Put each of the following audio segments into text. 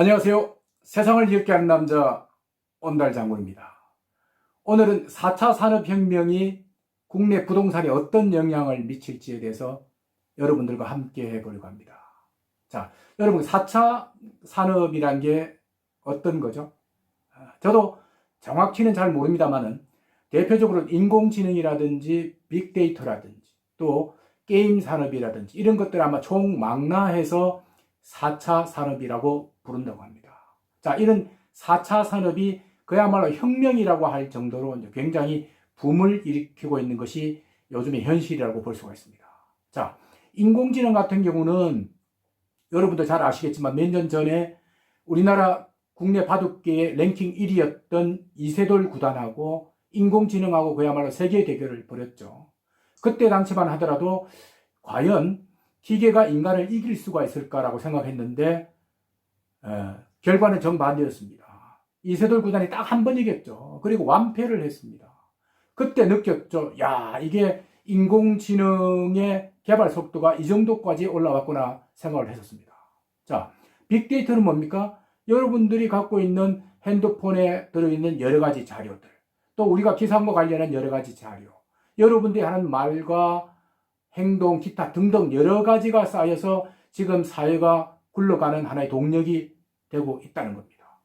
안녕하세요. 세상을 이롭게 하는 남자 온달 장군입니다. 오늘은 4차 산업혁명이 국내 부동산에 어떤 영향을 미칠지에 대해서 여러분들과 함께 해보려고 합니다. 자, 여러분 4차 산업이란 게 어떤 거죠? 아, 저도 정확히는 잘 모릅니다만은 대표적으로 인공지능이라든지 빅데이터라든지 또 게임 산업이라든지 이런 것들 아마 총망라해서 4차 산업이라고 부른다고 합니다. 자, 이런 4차 산업이 그야말로 혁명이라고 할 정도로 굉장히 붐을 일으키고 있는 것이 요즘의 현실이라고 볼 수가 있습니다. 자, 인공지능 같은 경우는 여러분도 잘 아시겠지만 몇 년 전에 우리나라 국내 바둑계의 랭킹 1위였던 이세돌 구단하고 인공지능하고 그야말로 세계 대결을 벌였죠. 그때 당시만 하더라도 과연 기계가 인간을 이길 수가 있을까라고 생각했는데 에, 결과는 정반대였습니다. 이세돌 구단이 딱 한 번 이겼죠. 그리고 완패를 했습니다. 그때 느꼈죠. 야 이게 인공지능의 개발 속도가 이 정도까지 올라왔구나 생각을 했었습니다. 자, 빅데이터는 뭡니까? 여러분들이 갖고 있는 핸드폰에 들어있는 여러 가지 자료들, 또 우리가 기상과 관련한 여러 가지 자료, 여러분들이 하는 말과 행동, 기타 등등 여러 가지가 쌓여서 지금 사회가 굴러가는 하나의 동력이 되고 있다는 겁니다.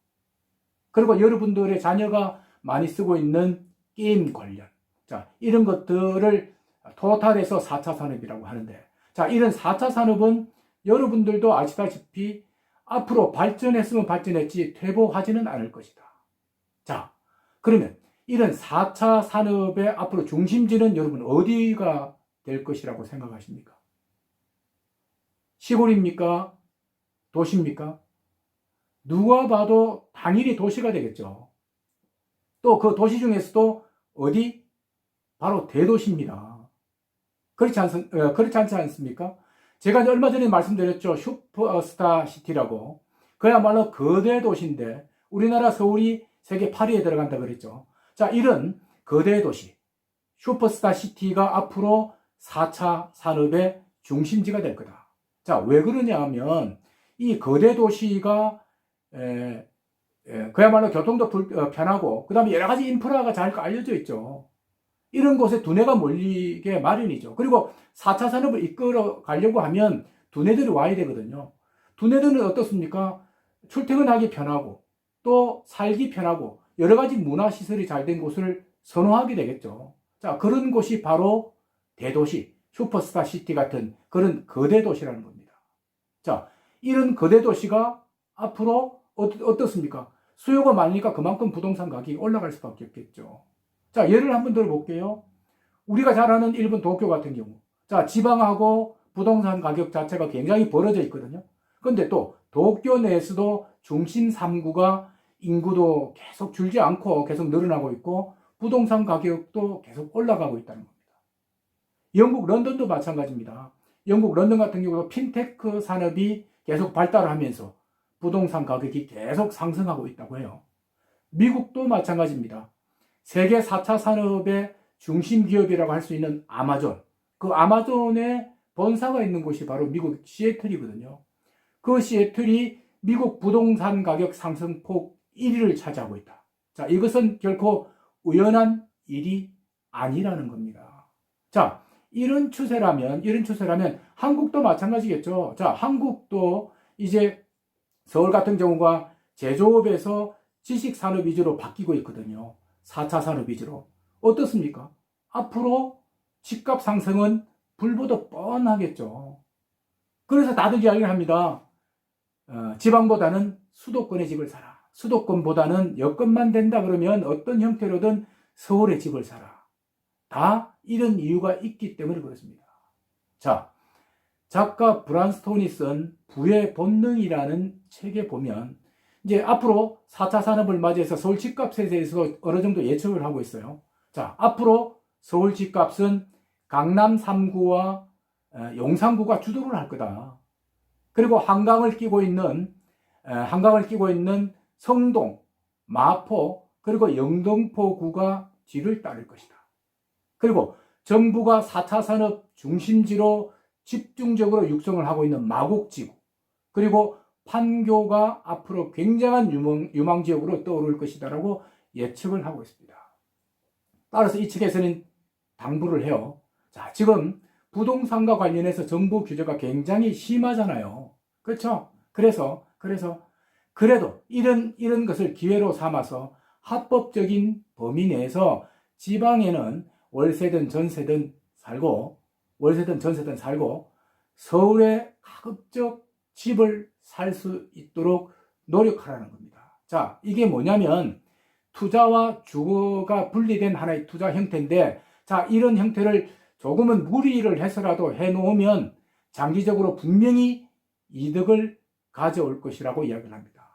그리고 여러분들의 자녀가 많이 쓰고 있는 게임 관련, 자, 이런 것들을 토탈해서 4차 산업이라고 하는데, 자, 이런 4차 산업은 여러분들도 아시다시피 앞으로 발전했으면 발전했지 퇴보하지는 않을 것이다. 자, 그러면 이런 4차 산업의 앞으로 중심지는 여러분 어디가 될 것이라고 생각하십니까? 시골입니까? 도시입니까? 누가 봐도 당연히 도시가 되겠죠. 또 그 도시 중에서도 어디? 바로 대도시입니다. 그렇지, 않, 어, 그렇지 않지 않습니까? 제가 얼마 전에 말씀드렸죠. 슈퍼스타 시티라고. 그야말로 거대 도시인데 우리나라 서울이 세계 8위에 들어간다 그랬죠. 자, 이런 거대 도시, 슈퍼스타 시티가 앞으로 4차 산업의 중심지가 될 거다. 자, 왜 그러냐 하면 이 거대 도시가 에, 에, 그야말로 교통도 불, 어, 편하고 그 다음에 여러 가지 인프라가 잘 알려져 있죠. 이런 곳에 두뇌가 몰리게 마련이죠. 그리고 4차 산업을 이끌어 가려고 하면 두뇌들이 와야 되거든요. 두뇌들은 어떻습니까? 출퇴근하기 편하고 또 살기 편하고 여러 가지 문화 시설이 잘 된 곳을 선호하게 되겠죠. 자, 그런 곳이 바로 대도시, 슈퍼스타 시티 같은 그런 거대 도시라는 겁니다. 자, 이런 거대 도시가 앞으로 어, 어떻 습니까? 수요가 많으니까 그만큼 부동산 가격이 올라갈 수밖에 없겠죠. 자, 예를 한번 들어볼게요. 우리가 잘 아는 일본 도쿄 같은 경우. 자, 지방하고 부동산 가격 자체가 굉장히 벌어져 있거든요. 근데 또 도쿄 내에서도 중심 3구가 인구도 계속 줄지 않고 계속 늘어나고 있고 부동산 가격도 계속 올라가고 있다는 겁니다. 영국 런던도 마찬가지입니다. 영국 런던 같은 경우도 핀테크 산업이 계속 발달하면서 부동산 가격이 계속 상승하고 있다고 해요. 미국도 마찬가지입니다. 세계 4차 산업의 중심 기업이라고 할 수 있는 아마존. 그 아마존의 본사가 있는 곳이 바로 미국 시애틀이거든요. 그 시애틀이 미국 부동산 가격 상승폭 1위를 차지하고 있다. 자, 이것은 결코 우연한 일이 아니라는 겁니다. 자, 이런 추세라면, 이런 추세라면 한국도 마찬가지겠죠. 자, 한국도 이제 서울 같은 경우가 제조업에서 지식 산업 위주로 바뀌고 있거든요. 4차 산업 위주로. 어떻습니까? 앞으로 집값 상승은 불보듯 뻔하겠죠. 그래서 다들 이야기를 합니다. 어, 지방보다는 수도권의 집을 사라. 수도권보다는 여건만 된다 그러면 어떤 형태로든 서울의 집을 사라. 다 이런 이유가 있기 때문에 그렇습니다. 자, 작가 브란스톤이 쓴 부의 본능이라는 책에 보면 이제 앞으로 4차 산업을 맞이해서 서울 집값에 대해서 어느 정도 예측을 하고 있어요. 자, 앞으로 서울 집값은 강남 3구와 용산구가 주도를 할 거다. 그리고 한강을 끼고 있는 한강을 끼고 있는 성동, 마포, 그리고 영등포구가 뒤를 따를 것이다. 그리고 정부가 4차 산업 중심지로 집중적으로 육성을 하고 있는 마곡지구, 그리고 판교가 앞으로 굉장한 유망, 유망 지역으로 떠오를 것이다라고 예측을 하고 있습니다. 따라서 이 측에서는 당부를 해요. 자, 지금 부동산과 관련해서 정부 규제가 굉장히 심하잖아요. 그렇죠? 그래서 그래서 그래도 이런 이런 것을 기회로 삼아서 합법적인 범위 내에서 지방에는 월세든 전세든 살고 월세든 전세든 살고 서울에 가급적 집을 살 수 있도록 노력하라는 겁니다. 자, 이게 뭐냐면 투자와 주거가 분리된 하나의 투자 형태인데 자, 이런 형태를 조금은 무리를 해서라도 해 놓으면 장기적으로 분명히 이득을 가져올 것이라고 이야기를 합니다.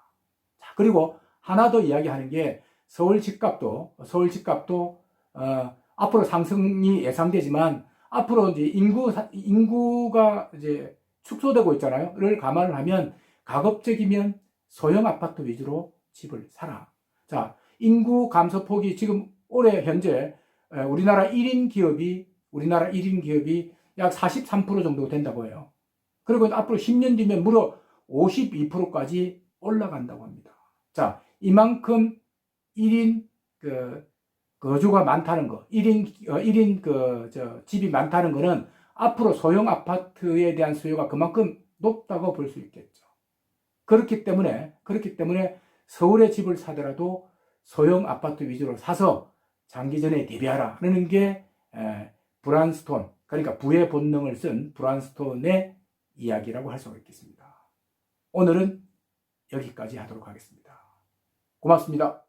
자, 그리고 하나 더 이야기하는 게 서울 집값도 서울 집값도 어, 앞으로 상승이 예상되지만 앞으로 이제 인구 인구가 이제 축소되고 있잖아요.를 감안을 하면 가급적이면 소형 아파트 위주로 집을 사라. 자, 인구 감소 폭이 지금 올해 현재 에, 우리나라 1인 기업이 우리나라 1인 기업이 약 43% 정도 된다고 해요. 그리고 앞으로 10년 뒤면 무려 52%까지 올라간다고 합니다. 자, 이만큼 1인 그 거주가 많다는 거, 1인 어, 1인 그 저 집이 많다는 거는 앞으로 소형 아파트에 대한 수요가 그만큼 높다고 볼 수 있겠죠. 그렇기 때문에 그렇기 때문에 서울에 집을 사더라도 소형 아파트 위주로 사서 장기전에 대비하라는 게 에, 브란스톤 그러니까 부의 본능을 쓴 브란스톤의 이야기라고 할 수가 있겠습니다. 오늘은 여기까지 하도록 하겠습니다. 고맙습니다.